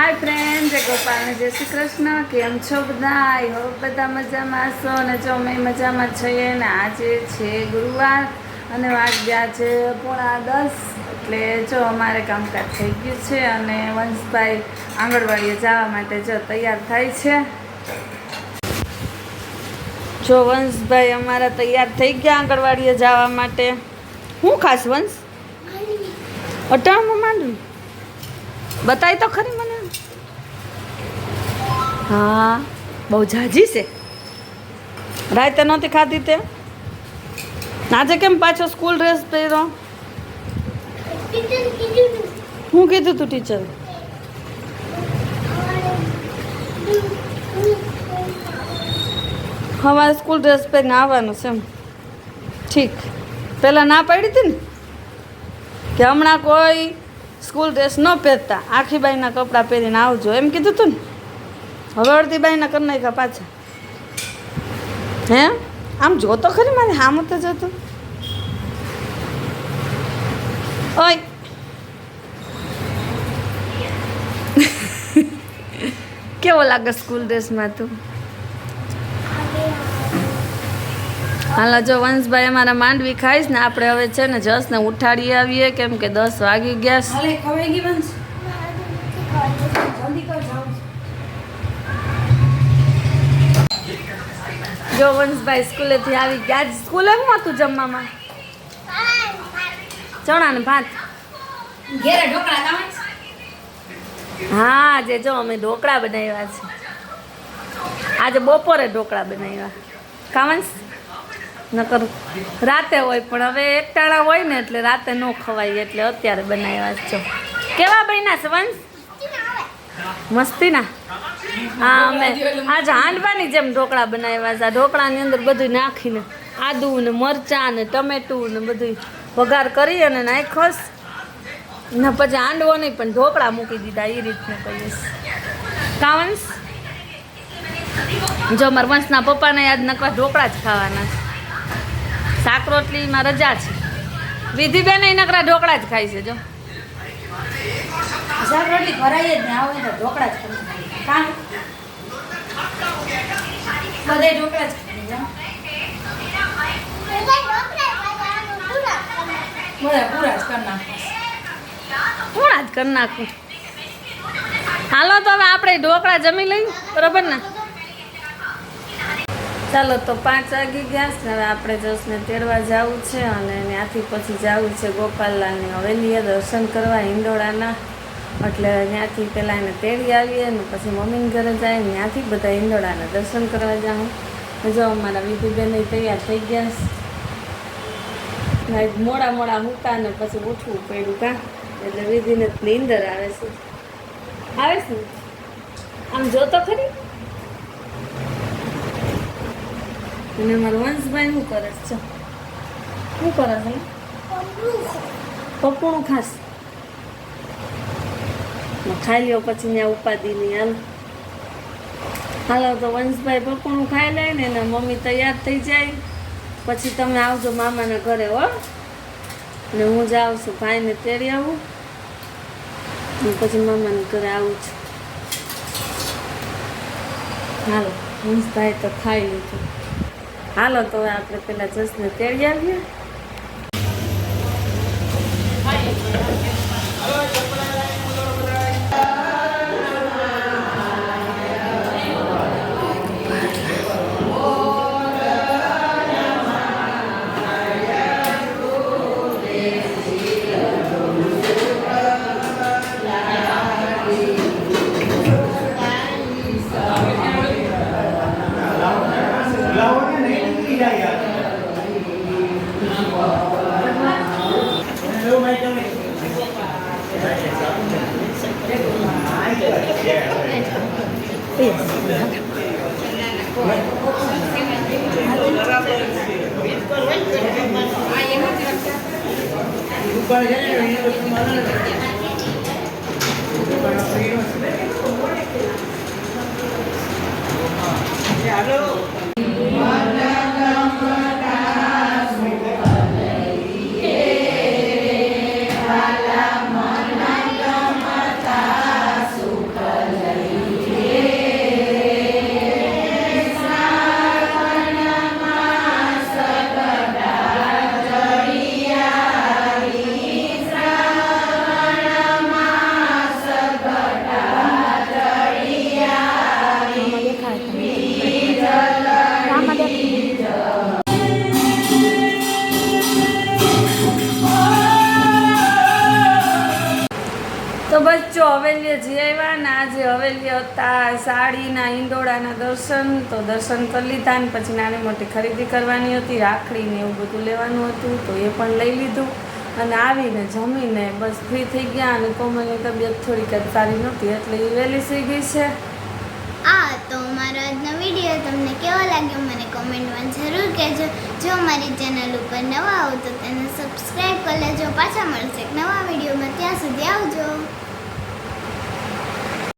હાય friend જય ગોપાલને જય શ્રી કૃષ્ણ. કેમ છો બધા? આઈ હોપ બધા મજામાં હશો અને જો અમે મજામાં છીએ ને આજે છે ગુરુવાર અને વાગ્યા છે પોણા દસ. એટલે જો અમારે કામકાજ થઈ ગયું છે અને વંશભાઈ આંગણવાડીએ જવા માટે જો તૈયાર થાય છે. જો વંશભાઈ અમારા તૈયાર થઈ ગયા આંગણવાડીએ જવા માટે. હું ખાસ વંશ? અટાણું માંડવી. બતાય તો ખરી હા, બહુ જાજી છે. રાતે નહોતી ખાધી તે? આજે કેમ પાછો સ્કૂલ ડ્રેસ પહેરો હું કીધું તું ટીચર હવારે સ્કૂલ ડ્રેસ પહેરીને આવવાનું છે એમ. ઠીક. પહેલાં ના પાડી હતી ને? કે હમણાં કોઈ સ્કૂલ ડ્રેસ ન પહેરતા. આખી બાઈના કપડાં પહેરીને આવજો. એમ કીધું તું ને? હવે અડધી બાઈના કરી નાખ્યા પાછા. હે? આમ જોતો ખરી મારે હામ તો જોતો. ઓય. કેવો લાગે સ્કૂલ ડ્રેસમાં તું? હાલો, જો વંશભાઈ અમારા માંડવી ખાઈશ ને આપણે હવે છે ને જસને ઉઠાડી આવીએ. કેમ કે દસ વાગી ગયા છે. હાલે ખવાઈ ગઈ બંધ જલ્દી કર જાઉં જો વંશભાઈ સ્કૂલેથી આવી ગયા. આજ સ્કૂલે શું હતું જમવામાં. ચણા ને ભાત. હા આજે જો અમે ઢોકળા બનાવ્યા છે. આજે બપોરે ઢોકળા બનાવ્યા. કાવંશ નકર રાતે હોય પણ હવે એકટાણા હોય ને એટલે રાતે ન ખવાય એટલે અત્યારે બનાવ્યા છે. જો. કેવા બન્યા છે વંશ? મસ્તીના? હા, અમે આજે હાંડવાની જેમ ઢોકળા બનાવ્યા છે. આ ઢોકળાની અંદર બધું નાખીને આદુ ને મરચાં ને ટમેટું ને બધું વઘાર કરી અને નાખોસ ને પછી હાંડવો નહીં, પણ ઢોકળા મૂકી દીધા એ રીતનું કહીશ કાવંશ? જો મારા વંશના પપ્પાને યાદ નકવા ઢોકળા જ ખાવાના છે. શાક રોટલીમાં રજા છે. વિધિબેન નકરા ઢોકળા જ ખાય છે, જો. ભરાય જ ને હાલો તો હવે આપણે ઢોકળા જમી લઈ, બરોબર ને? ચાલો તો પાંચ વાગી ગયા છે, હવે આપણે જસને તેડવા જવું છે અને ત્યાંથી પછી જવું છે ગોપાલલાલની હવેલીએ દર્શન કરવા હિંડોળાના. એટલે ત્યાંથી પહેલાં એને તેડી આવીએ ને પછી મમ્મીને ઘરે જાય, ત્યાંથી બધા ઈંદોળાના દર્શન કરવા જાઉં. જો અમારા વિધિબેન તૈયાર થઈ ગયા મોડા મોડા મૂકતા ને પછી ઉઠવું પડ્યું કા? એટલે વિધિને નીંદર આવે છે. આવે છે? આમ જોતો ખરી? અને મારો વંશભાઈ શું કરે છે. શું કરે છે? પપ્પુનું ખાસ ખાઈ લ્યો પછી ત્યાં ઉપાધિની હાલ. હાલો તો વંશભાઈ પપડું ખાઈ લે ને એના મમ્મી તૈયાર થઈ જાય. પછી તમે આવજો મામાના ઘરે, હો. ને હું જાઉં છું ભાઈને તેડી આવું. પછી મામાના ઘરે આવું છું. હાલો, વંશભાઈ તો ખાઈ લીધું. હાલો તો હવે આપણે પેલા જસને તેડી આવીએ. Halo. જી આવ્યા ને આજે હવેલી હતા સાડીના ઈંડોળાના દર્શન, તો દર્શન કરી લીધા ને પછી નાની મોટી ખરીદી કરવાની હતી, રાખડી ને એવું બધું લેવાનું હતું, તો એ પણ લઈ લીધું. અને આવીને જમીને બસ ફ્રી થઈ ગયા અને કોમલની તબિયત થોડીક સારી નહોતી એટલે એ વહેલી સુઈ ગઈ છે. આ તો મારો આજનો વીડિયો, તમને કેવો લાગ્યો મને કોમેન્ટમાં જરૂર કહેજો. જો મારી ચેનલ ઉપર નવા હો તો તેને સબસ્ક્રાઈબ કરી લેજો. પાછા મળશે નવા વિડીયોમાં. ત્યાં સુધી આવજો.